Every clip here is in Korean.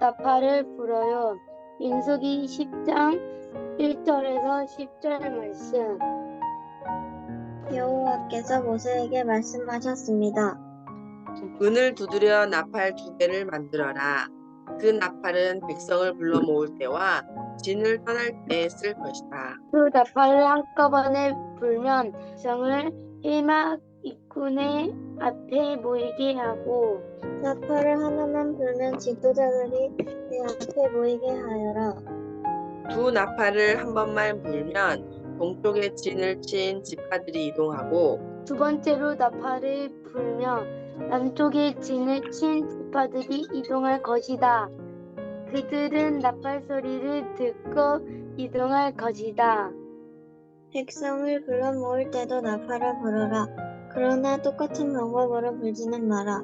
나팔을 불어요. 민수기 10장 1절에서 10절 말씀. 여호와께서 모세에게 말씀하셨습니다. 은을 두드려 나팔 두 개를 만들어라. 그 나팔은 백성을 불러 모을 때와 진을 떠날 때 쓸 것이다. 그 나팔을 한꺼번에 불면 성을 일막 이군의 앞에 모이게 하고 나팔을 하나만 불면 지도자들이 내 앞에 모이게 하여라. 두 나팔을 한 번만 불면 동쪽의 진을 친 지파들이 이동하고 두 번째로 나팔을 불며 남쪽의 진을 친 지파들이 이동할 것이다. 그들은 나팔 소리를 듣고 이동할 것이다. 백성을 불러 모을 때도 나팔을 불어라. 그러나 똑같은 방법으로 불지는 마라.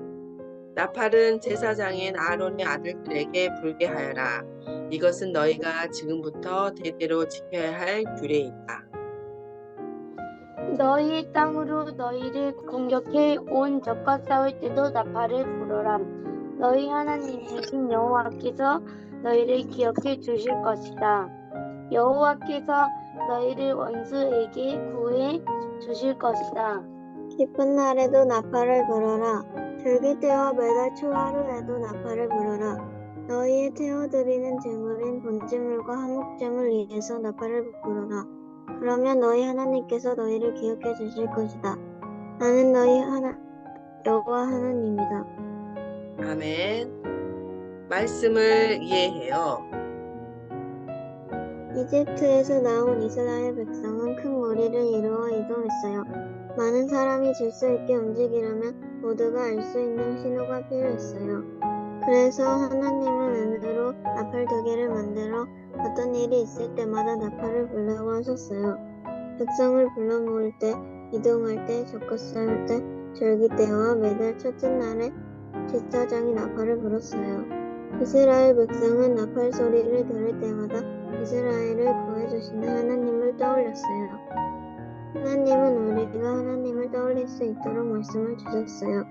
나팔은 제사장인 아론의 아들들에게 불게 하여라. 이것은 너희가 지금부터 대대로 지켜야 할 규례이다. 너희의 땅으로 너희를 공격해 온 적과 싸울 때도 나팔을 불어라. 너희 하나님이신 여호와께서 너희를 기억해 주실 것이다. 여호와께서 너희를 원수에게 구해 주실 것이다. 기쁜 날에도 나팔을 불어라. 들기 때와 매달 초하루에도 나팔을 불어라. 너희의 태워드리는 제물인 번제물과 한목제물 위해서 나팔을 불어라. 그러면 너희 하나님께서 너희를 기억해 주실 것이다. 나는 너희 하나 여호와 하나님이다. 아멘. 말씀을 이해해요. 이집트에서 나온 이스라엘 백성은 큰 무리를 이루어 이동했어요. 많은 사람이 질서 있게 움직이려면 모두가 알 수 있는 신호가 필요했어요. 그래서 하나님은 은으로 나팔 두 개를 만들어 어떤 일이 있을 때마다 나팔을 불라고 하셨어요. 백성을 불러 모을 때, 이동할 때, 적과 싸울 때, 절기 때와 매달 첫째 날에 제사장이 나팔을 불었어요. 이스라엘 백성은 나팔 소리를 들을 때마다 이스라엘을 구해주시는 하나님을 떠올렸어요. 하나님은 우리가 하나님을 떠올릴 수 있도록 말씀을 주셨어요.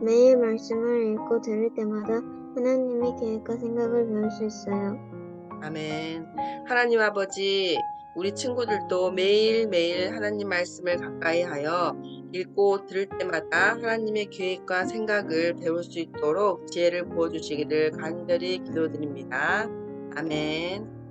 매일 말씀을 읽고 들을 때마다 하나님의 계획과 생각을 배울 수 있어요. 아멘. 하나님 아버지, 우리 친구들도 매일매일 하나님 말씀을 가까이 하여 읽고 들을 때마다 하나님의 계획과 생각을 배울 수 있도록 지혜를 부어주시기를 간절히 기도드립니다. 아멘.